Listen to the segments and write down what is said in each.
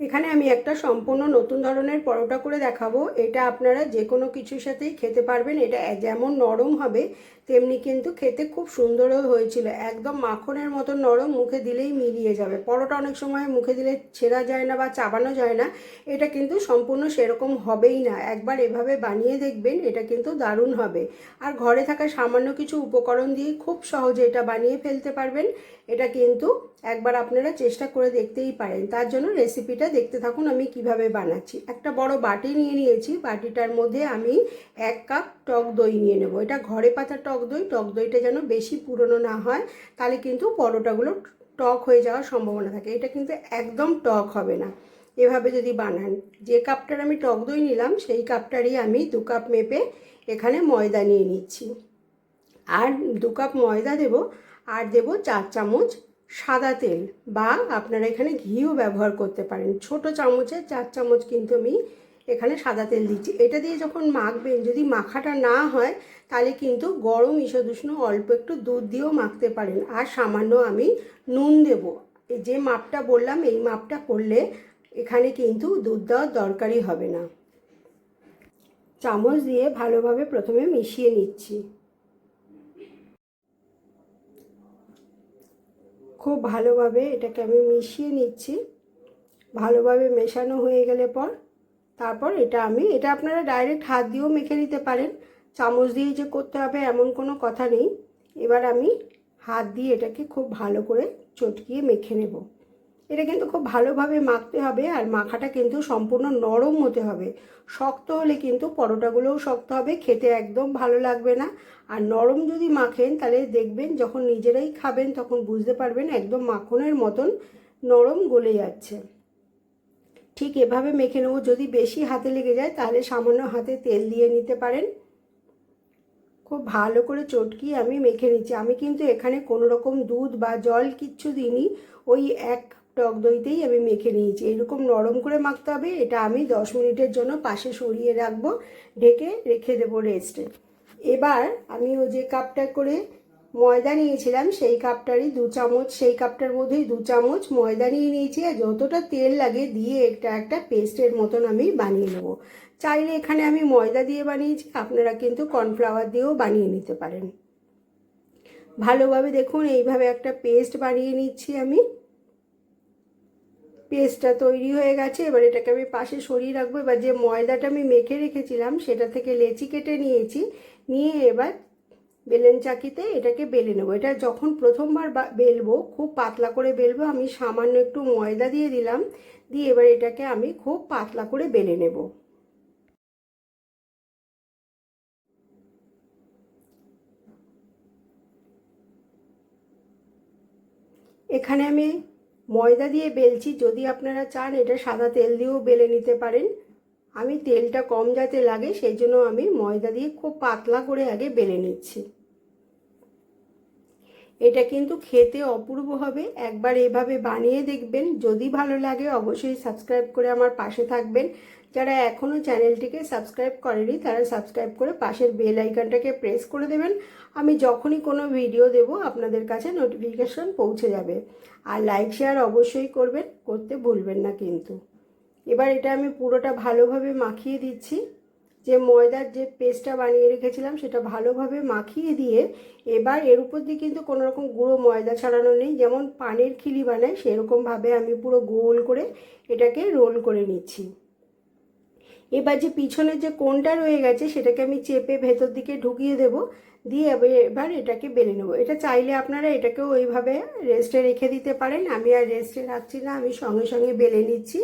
এখানে আমি একটা সম্পূর্ণ নতুন ধরনের পরোটা করে দেখাবো। এটা আপনারা যে কোনো কিছুর সাথেই খেতে পারবেন। এটা যেমন নরম হবে, তেমনি কিন্তু খেতে খুব সুন্দরও হয়েছিল। একদম মাখনের মতো নরম, মুখে দিলেই মিলিয়ে যাবে। পরোটা অনেক সময় মুখে দিলে ছেঁড়া যায় না বা চাবানো যায় না। এটা কিন্তু সম্পূর্ণ সেরকম হবেই না। একবার এভাবে বানিয়ে দেখবেন, এটা কিন্তু দারুণ হবে। আর ঘরে থাকা সামান্য কিছু উপকরণ দিয়ে খুব সহজে এটা বানিয়ে ফেলতে পারবেন। এটা কিন্তু একবার আপনারা চেষ্টা করে দেখতেই পারেন। তার জন্য রেসিপিটা দেখতে থাকুন আমি কীভাবে বানাচ্ছি। একটা বড় বাটি নিয়ে নিয়েছি, বাটিটার মধ্যে আমি এক কাপ টক দই নিয়ে নেব। এটা ঘরে পাতা টক দই, টক দইটা যেন বেশি পুরনো না হয়, তাহলে কিন্তু পরোটাগুলো টক হয়ে যাওয়ার সম্ভাবনা থাকে। এটা কিন্তু একদম টক হবে না। এভাবে যদি বানান। যে কাপটার আমি টক দই নিলাম, সেই কাপটারই আমি দু কাপ মেপে এখানে ময়দা নিয়ে নিচ্ছি। আর দু কাপ ময়দা দেব, আর দেব চার চামচ সাদা তেল বা আপনারা এখানে ঘিও ব্যবহার করতে পারেন। ছোট চামচে চার চামচ কিন্তু আমি এখানে সাদা তেল দিচ্ছি। এটা দিয়ে যখন মাখবেন, যদি মাখাটা না হয়, তাহলে কিন্তু গরম ঈষদুষ্ণ অল্প একটু দুধ দিয়েও মাখতে পারেন। আর সামান্য আমি নুন দেব। যে মাপটা বললাম, এই মাপটা করলে এখানে কিন্তু দুধ দেওয়ার দরকারই হবে না। চামচ দিয়ে ভালোভাবে প্রথমে মিশিয়ে নিচ্ছি। খুব ভালোভাবে এটাকে আমি মিশিয়ে নিচ্ছি। ভালোভাবে মেশানো হয়ে গেলে পর তারপর এটা আমি, এটা আপনারা ডাইরেক্ট হাত দিয়েও মেখে নিতে পারেন। চামচ দিয়ে যে করতে হবে এমন কোনো কথা নেই। এবার আমি হাত দিয়ে এটাকে খুব ভালো করে চটকিয়ে মেখে নেব। এটা কিন্তু খুব ভালোভাবে মাখতে হবে আর মাখাটা কিন্তু সম্পূর্ণ নরম হতে হবে। শক্ত হলে কিন্তু পরোটাগুলোও শক্ত হবে, খেতে একদম ভালো লাগবে না। আর নরম যদি মাখেন তাহলে দেখবেন যখন নিজেরাই খাবেন তখন বুঝতে পারবেন একদম মাখনের মতন নরম গলে যাচ্ছে। ঠিক এভাবে মেখে নেব, যদি বেশি হাতে লেগে যায় তাহলে সামান্য হাতে তেল দিয়ে নিতে পারেন। খুব ভালো করে চটকি আমি মেখে নিচ্ছি। আমি কিন্তু এখানে কোনো রকম দুধ বা জল কিচ্ছু দিইনি। ওই এক টক দইতেই আমি মেখে নিয়েছি। এরকম নরম করে মাখতে হবে, এটা আমি দশ মিনিটের জন্য পাশে সরিয়ে রাখব, ঢেকে রেখে দেবো রেস্টে এবার আমি ওই যে কাপটা করে ময়দা নিয়েছিলাম, সেই কাপটারই দু চামচ, সেই কাপটার মধ্যেই দু চামচ ময়দা নিয়ে নিয়েছি, আর যতটা তেল লাগে দিয়ে একটা একটা পেস্টের মতন আমি বানিয়ে নেব। চাইলে এখানে আমি ময়দা দিয়ে বানিয়েছি, আপনারা কিন্তু কর্নফ্লাওয়ার দিয়েও বানিয়ে নিতে পারেন। ভালোভাবে দেখুন, এইভাবে একটা পেস্ট বানিয়ে নিচ্ছি আমি। পেস্টটা তৈরি হয়ে গেছে, এবার এটাকে আমি পাশে সরিয়ে রাখব। এবার যে ময়দাটা আমি মেখে রেখেছিলাম, সেটা থেকে লেচি কেটে নিয়েছি। নিয়ে এবার বেলেন চাকিতে এটাকে বেলে নেব। এটা যখন প্রথমবার বেলবো, খুব পাতলা করে বেলবো, আমি সামান্য একটু ময়দা দিয়ে দিলাম, দিয়ে এবার এটাকে আমি খুব পাতলা করে বেলে নেব। এখানে আমি ময়দা দিয়ে বেলছি, যদি আপনারা চান এটা সাদা তেল দিয়েও বেলে নিতে পারেন। আমি তেলটা কম যাতে লাগে, সেই জন্য আমি ময়দা দিয়ে খুব পাতলা করে আগে বেলে নিচ্ছি। এটা কিন্তু খেতে অপূর্ব হবে। একবার এভাবে বানিয়ে দেখবেন। যদি ভালো লাগে, অবশ্যই সাবস্ক্রাইব করে আমার পাশে থাকবেন। যারা এখনও চ্যানেলটিকে সাবস্ক্রাইব করেনি, তারা সাবস্ক্রাইব করে পাশের বেল আইকনটাকে প্রেস করে দেবেন। আমি যখনই কোনো ভিডিও দেব, আপনাদের কাছে নোটিফিকেশন পৌঁছে যাবে। আর লাইক, শেয়ার অবশ্যই করবেন, করতে ভুলবেন না কিন্তু। এবার এটা আমি পুরোটা ভালোভাবে মাখিয়ে দিচ্ছি। যে ময়দার যে পেস্টটা বানিয়ে রেখেছিলাম, সেটা ভালোভাবে মাখিয়ে দিয়ে এবার এর উপর দিয়ে কিন্তু কোনো রকম গুঁড়ো ময়দা ছাড়ানো নেই। যেমন পানের খিলি বানায়, সেরকমভাবে আমি পুরো গোল করে এটাকে রোল করে নিচ্ছি। এবার যে পিছনের যে কোনটা রয়ে গেছে, সেটাকে আমি চেপে ভেতর দিকে ঢুকিয়ে দেব। দিয়ে এবার এটাকে বেলে নেব। এটা চাইলে আপনারা এটাকেও ওইভাবে রেস্টে রেখে দিতে পারেন। আমি আর রেস্টে রাখছি না, আমি সঙ্গে সঙ্গে বেলে নিচ্ছি।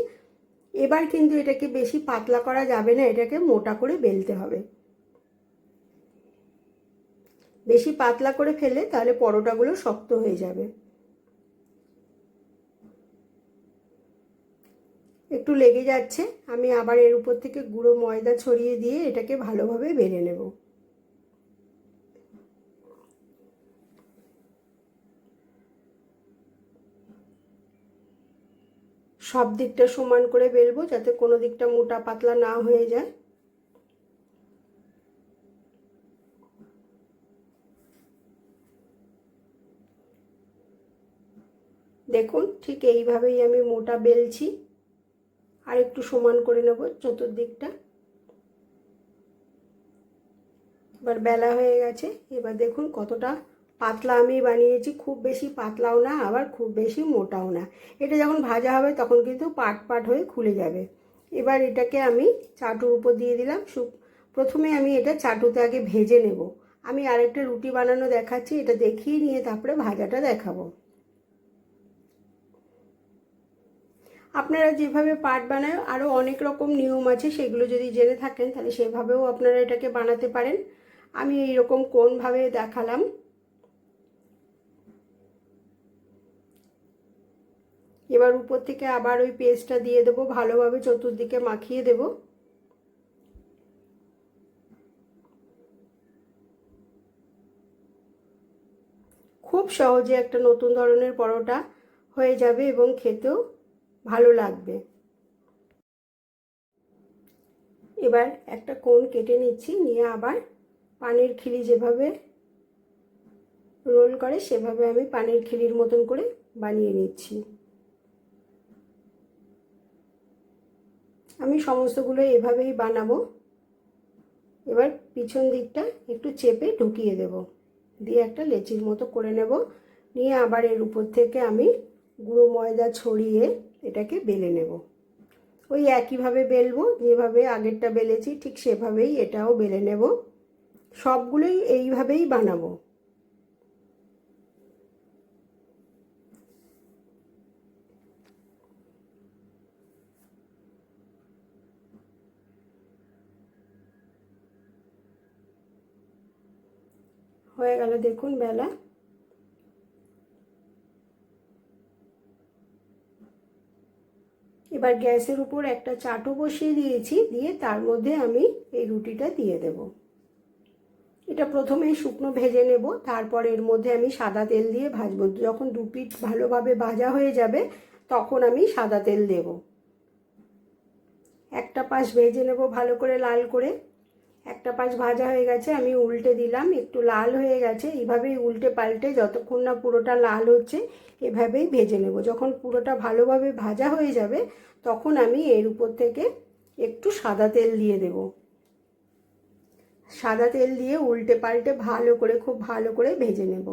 এবার কিন্তু এটাকে বেশি পাতলা করা যাবে না, এটাকে মোটা করে বেলতে হবে। বেশি পাতলা করে ফেলে তাহলে পরোটাগুলো শক্ত হয়ে যাবে। একটু লেগে যাচ্ছে, আমি আবার এর উপর থেকে গুঁড়ো ময়দা ছড়িয়ে দিয়ে এটাকে ভালোভাবে বেড়ে নেব। সব দিকটা সমান করে বেলবো যাতে কোনো দিকটা মোটা পাতলা না হয়ে যায়। দেখুন, ঠিক এইভাবেই আমি মোটা বেলছি। আর একটু সমান করে নেব চতুর্দিকটা। এবার বেলা হয়ে গেছে, এবার দেখুন কতটা পাতলা আমি বানিয়েছি, খুব বেশি পাতলাও না, আবার খুব বেশি মোটাও না। এটা যখন ভাজা হবে তখন কিন্তু পাট পাট হয়ে খুলে যাবে। এবার এটাকে আমি চাটুর উপর দিয়ে দিলাম প্রথমে আমি এটা চাটুতে আগে ভেজে নেব। আমি আরেকটা রুটি বানানো দেখাচ্ছি, এটা দেখিয়ে নিয়ে তারপরে ভাজাটা দেখাবো। আপনারা যেভাবে পাট বানায় আরও অনেক রকম নিয়ম আছে, সেগুলো যদি জেনে থাকেন, তাহলে সেভাবেও আপনারা এটাকে বানাতে পারেন। আমি এই রকম কোনভাবে দেখালাম। এবার উপর থেকে আবার ওই পেস্টটা দিয়ে দেবো, ভালোভাবে চতুর্দিকে মাখিয়ে দেব। খুব সহজে একটা নতুন ধরনের পরোটা হয়ে যাবে এবং খেতেও ভালো লাগবে। এবার একটা কোন কেটে নিচ্ছি, নিয়ে আবার পানির খিলি যেভাবে রোল করে, সেভাবে আমি পানির খিলির মতন করে বানিয়ে নিচ্ছি। আমি সমস্তগুলো এভাবেই বানাবো। এবার পিছন দিকটা একটু চেপে ঢুকিয়ে দেব। দিয়ে একটা লেচির মতো করে নেব। নিয়ে আবার এর উপর থেকে আমি গুঁড়ো ময়দা ছড়িয়ে এটাকে বেলে নেব। ওই একইভাবে বেলবো, যেভাবে আগেরটা বেলেছি ঠিক সেভাবেই এটাও বেলে নেব। সবগুলোই এইভাবেই বানাবো। হয়ে গেল দেখুন বেলা। এবার গ্যাসের উপর একটা চাটু বসিয়ে দিয়েছি, দিয়ে তার মধ্যে আমি এই রুটিটা দিয়ে দেব। এটা প্রথমে শুকনো ভেজে নেব, তারপর এর মধ্যে আমি সাদা তেল দিয়ে ভাজবো। যখন দু পিঠ ভালোভাবে ভাজা হয়ে যাবে, তখন আমি সাদা তেল দেব। একটা পাশ ভেজে নেব ভালো করে, লাল করে। একটা পাশ ভাজা হয়ে গেছে, আমি উল্টে দিলাম, একটু লাল হয়ে গেছে, এইভাবেই উল্টে পাল্টে যতক্ষণ না পুরোটা লাল হচ্ছে, এভাবেই ভেজে নেব। যখন পুরোটা ভালোভাবে ভাজা হয়ে যাবে, তখন আমি এর উপর থেকে একটু সাদা তেল দিয়ে দেব। সাদা তেল দিয়ে উল্টে পাল্টে ভালো করে, খুব ভালো করে ভেজে নেব।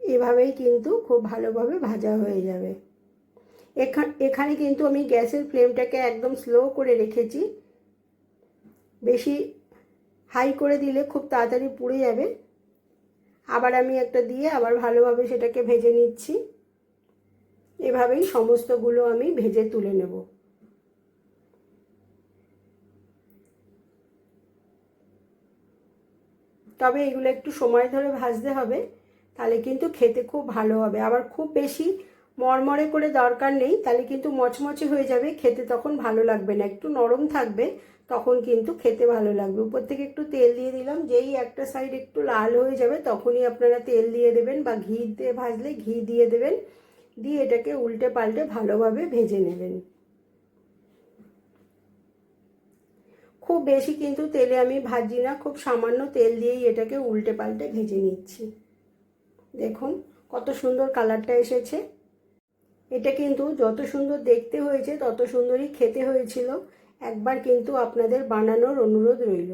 এভাবেই কিন্তু খুব ভালোভাবে ভাজা হয়ে যাবে। এখানে কিন্তু আমি গ্যাসের ফ্লেমটাকে একদম স্লো করে রেখেছি। বেশি হাই করে দিলে খুব তাড়াতাড়ি পুড়ে যাবে। আবার আমি একটা দিয়ে আবার ভালোভাবে সেটাকে ভেজে নিচ্ছি। এভাবেই সমস্তগুলো আমি ভেজে তুলে নেব। তবে এগুলো একটু সময় ধরে ভাজতে হবে, তাহলে কিন্তু খেতে খুব ভালো হবে। আবার খুব বেশি মরমরে করে দরকার নেই, তাহলে কিন্তু মচমচে হয়ে যাবে, খেতে তখন ভালো লাগবে না। একটু নরম থাকবে, তখন কিন্তু খেতে ভালো লাগবে। উপর থেকে একটু তেল দিয়ে দিলাম, যেই একটা সাইড একটু লাল হয়ে যাবে, তখনই আপনারা তেল দিয়ে দেবেন বা ঘি দিয়ে ভাজলে ঘি দিয়ে দেবেন। দিয়ে এটাকে উল্টে পাল্টে ভালোভাবে ভেজে নেবেন। খুব বেশি কিন্তু তেলে আমি ভাজি না, খুব সামান্য তেল দিয়েই এটাকে উল্টে পাল্টে ভেজে নিচ্ছি। দেখুন, কত সুন্দর কালারটা এসেছে। এটা কিন্তু যত সুন্দর দেখতে হয়েছে, তত সুন্দরই খেতে হয়েছিল। একবার কিন্তু আপনাদের বানানোর অনুরোধ রইল।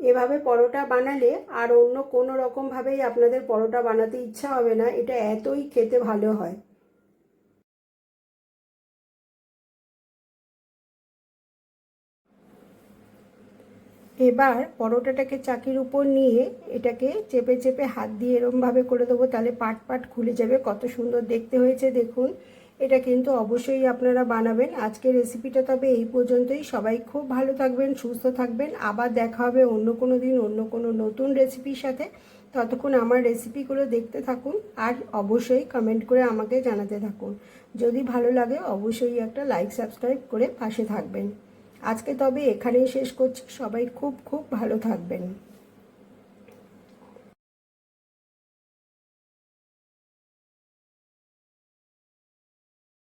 এভাবে পরোটা বানালে আর অন্য কোনো রকমভাবেই আপনাদের পরোটা বানাতে ইচ্ছা হবে না। এটা এতই খেতে ভালো হয়। এবার পরোটাটাকে চাকির উপর নিয়ে এটাকে চেপে চেপে হাত দিয়ে এরমভাবে করে দেবো, তাহলে পাট পাট খুলে যাবে। কত সুন্দর দেখতে হয়েছে, দেখুন। এটা কিন্তু অবশ্যই আপনারা বানাবেন। আজকের রেসিপিটা তবে এই পর্যন্তই। সবাই খুব ভালো থাকবেন, সুস্থ থাকবেন। আবার দেখা হবে অন্য কোনো দিন, অন্য কোনো নতুন রেসিপির সাথে। ততক্ষণ আমার রেসিপিগুলো দেখতে থাকুন আর অবশ্যই কমেন্ট করে আমাকে জানাতে থাকুন। যদি ভালো লাগে, অবশ্যই একটা লাইক সাবস্ক্রাইব করে পাশে থাকবেন। আজকে তবে এখানেই শেষ করছি। সবাই খুব খুব ভালো থাকবেন।